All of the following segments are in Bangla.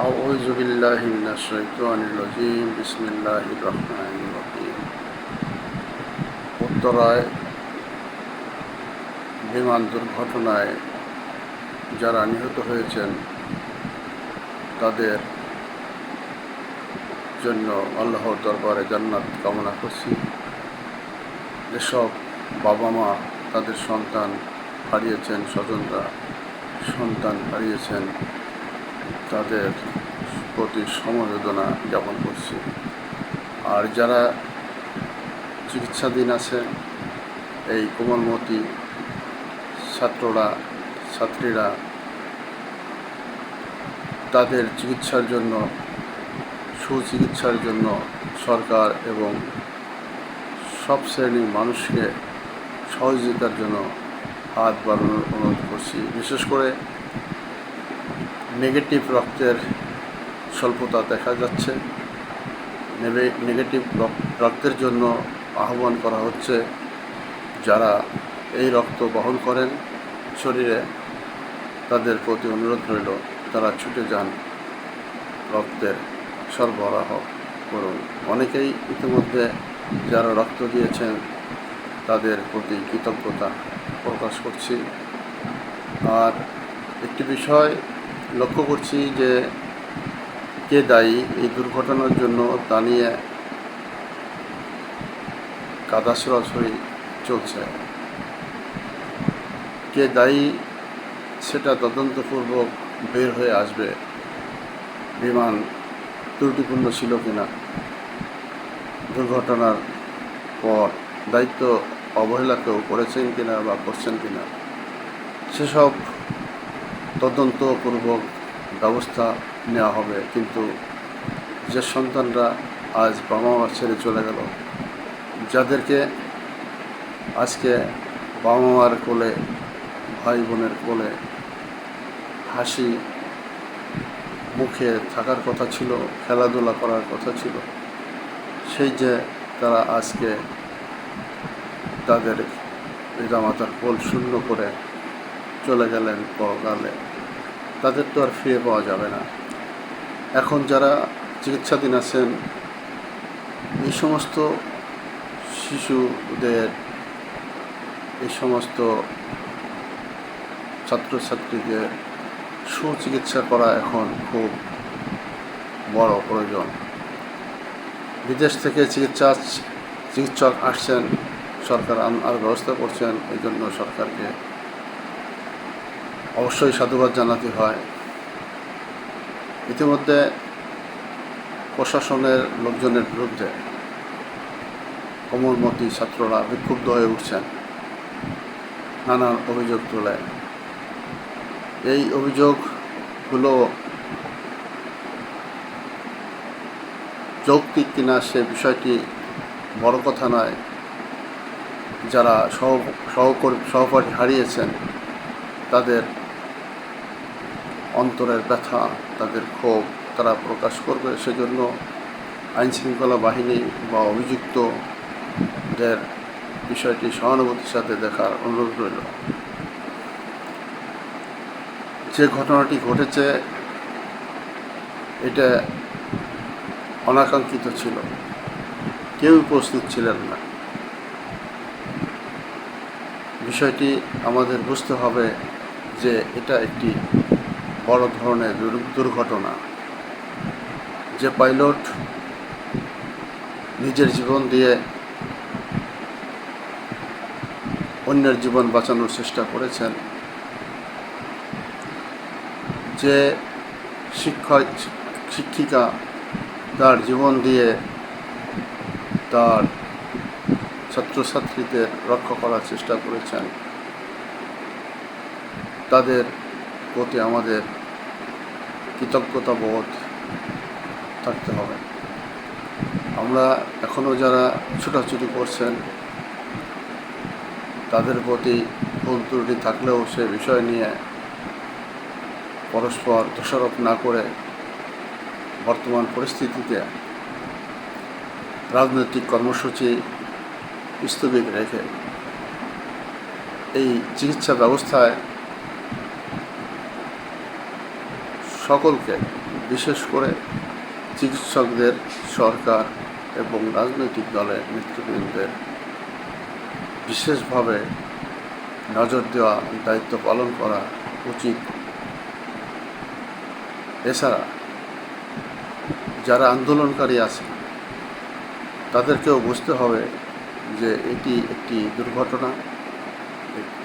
أعوذ بالله من الشيطان الرجيم بسم الله الرحمن الرحيم উত্তরায় বিমান দুর্ঘটনায় যারা নিহত হয়েছেন তাদের জন্য আল্লাহর দরবারে জান্নাত কামনা করছি যেসব বাবা মা তাদের সন্তান হারিয়েছেন স্বজনরা সন্তান হারিয়েছেন তাদের প্রতি সমবেদনা জ্ঞাপন করছি। আর যারা চিকিৎসাধীন আছেন, এই কোমলমতি ছাত্ররা, ছাত্রীরা, তাদের চিকিৎসার জন্য, সুচিকিৎসার জন্য সরকার এবং সব শ্রেণির মানুষকে সহযোগিতার জন্য হাত বাড়ানোর অনুরোধ করছি। বিশেষ করে নেগেটিভ রক্তের স্বল্পতা দেখা যাচ্ছে। নেগেটিভ রক- রক্তের জন্য আহ্বান করা হচ্ছে যারা এই রক্ত বহন করেন শরীরে, তাদের প্রতি অনুরোধ রইল, তারা ছুটে যান রক্তের সরবরাহ করুন। অনেকেই ইতিমধ্যে যারা রক্ত দিয়েছেন, তাদের প্রতি কৃতজ্ঞতা প্রকাশ করছি। আর একটি বিষয় লক্ষ্য করছি যে কে দায়ী এই দুর্ঘটনার জন্য তা নিয়ে কাদা সরাসরি চলছে। কে দায়ী সেটা তদন্তপূর্বক বের হয়ে আসবে। বিমান ত্রুটিপূর্ণ ছিল কিনা? দুর্ঘটনার পর দায়িত্ব অবহেলা কেউ করেছেন কিনা বা করছেন কিনা? সেসব তদন্তপূর্বক ব্যবস্থা নেওয়া হবে, কিন্তু যে সন্তানরা আজ বাবা মা ছেড়ে চলে গেল, যাদেরকে আজকে বাবা মার কোলে ভাই বোনের কোলে হাসি মুখে থাকার কথা ছিল, খেলাধুলা করার কথা ছিল, সেই যে তারা আজকে তাদের পিতামাতার কোল শূন্য করে চলে গেলেন পরকালে। তাদের তো আর ফিরে পাওয়া যাবে না। এখন যারা চিকিৎসাধীন আছেন, এই সমস্ত শিশুদের, এই সমস্ত ছাত্রছাত্রীদের সুচিকিৎসা করা এখন খুব বড় প্রয়োজন। বিদেশ থেকে চিকিৎসা চিকিৎসক আসছেন, সরকার আর ব্যবস্থা করছেন, এই জন্য সরকারকে অবশ্যই সাধুবাদ জানাতে হয়। ইতিমধ্যে প্রশাসনের লোকজনের বিরুদ্ধে কোমলমতি ছাত্ররা বিক্ষুব্ধ হয়ে উঠছেন। নানান অভিযোগ তুলে। এই অভিযোগগুলো যৌক্তিক কিনা সে বিষয়টি বড় কথা নয়। যারা সহ সহকর্মী সহপাঠী হারিয়েছেন, তাদের অন্তরের ব্যথা, তাদের ক্ষোভ তারা প্রকাশ করবে। সেজন্য আইনশৃঙ্খলা বাহিনী বা অভিযুক্তদের বিষয়টি সহানুভূতির সাথে দেখার অনুরোধ রইল। যে ঘটনাটি ঘটেছে, এটা অনাকাঙ্ক্ষিত ছিল। কেউ উপস্থিত ছিলেন না। বিষয়টি আমাদের বুঝতে হবে যে এটা একটি বড় ধরনের দুর্ঘটনা যে পাইলট নিজের জীবন দিয়ে অন্যের জীবন বাঁচানোর চেষ্টা করেছেন, যে শিক্ষক শিক্ষিকা তার জীবন দিয়ে তার ছাত্রছাত্রীদের রক্ষা করার চেষ্টা করেছেন। তাদের প্রতি আমাদের কৃতজ্ঞতা বোধ থাকতে হবে। আমরা এখনও যারা ছুটাছুটি করছেন, তাদের প্রতি ভুল ত্রুটি থাকলেও সে বিষয় নিয়ে পরস্পর দোষারোপ না করে বর্তমান পরিস্থিতিতে রাজনৈতিক কর্মসূচি স্থগিত রেখে এই চিকিৎসা ব্যবস্থায় সকলকে, বিশেষ করে চিকিৎসকদের, সরকার এবং রাজনৈতিক দলের নেতৃবৃন্দের বিশেষভাবে নজর দেওয়া, দায়িত্ব পালন করা উচিত। এছাড়া যারা আন্দোলনকারী আছে, তাদেরকেও বুঝতে হবে যে এটি একটি দুর্ঘটনা।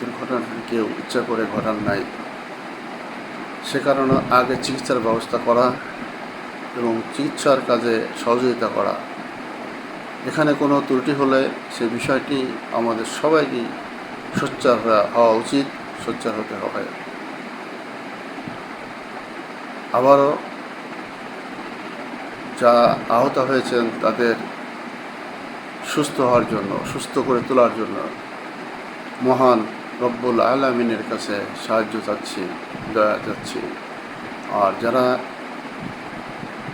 দুর্ঘটনাটি কেউ ইচ্ছা করে ঘটান নাই। সে কারণে আগে চিকিৎসার ব্যবস্থা করা এবং চিকিৎসার কাজে সহযোগিতা করা। এখানে কোনো ত্রুটি হলে সে বিষয়টি আমাদের সবাইকেই সোচ্চার হওয়া উচিত, সোচ্চার হতে হবে। আবারও যা আহত হয়েছেন তাদের সুস্থ হওয়ার জন্য, সুস্থ করে তোলার জন্য মহান রব্বুল আলমিনের কাছে সাহায্য চাচ্ছি, দয়া চাচ্ছি। আর যারা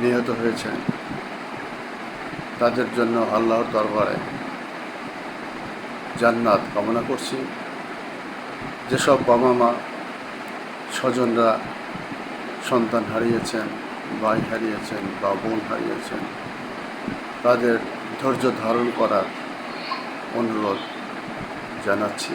নিহত হয়েছেন, তাদের জন্য আল্লাহর দরবারে জান্নাত কামনা করছি। যেসব বাবা মা, স্বজনরা সন্তান হারিয়েছেন, ভাই হারিয়েছেন বা বোন হারিয়েছেন, তাদের ধৈর্য ধারণ করার অনুরোধ জানাচ্ছি।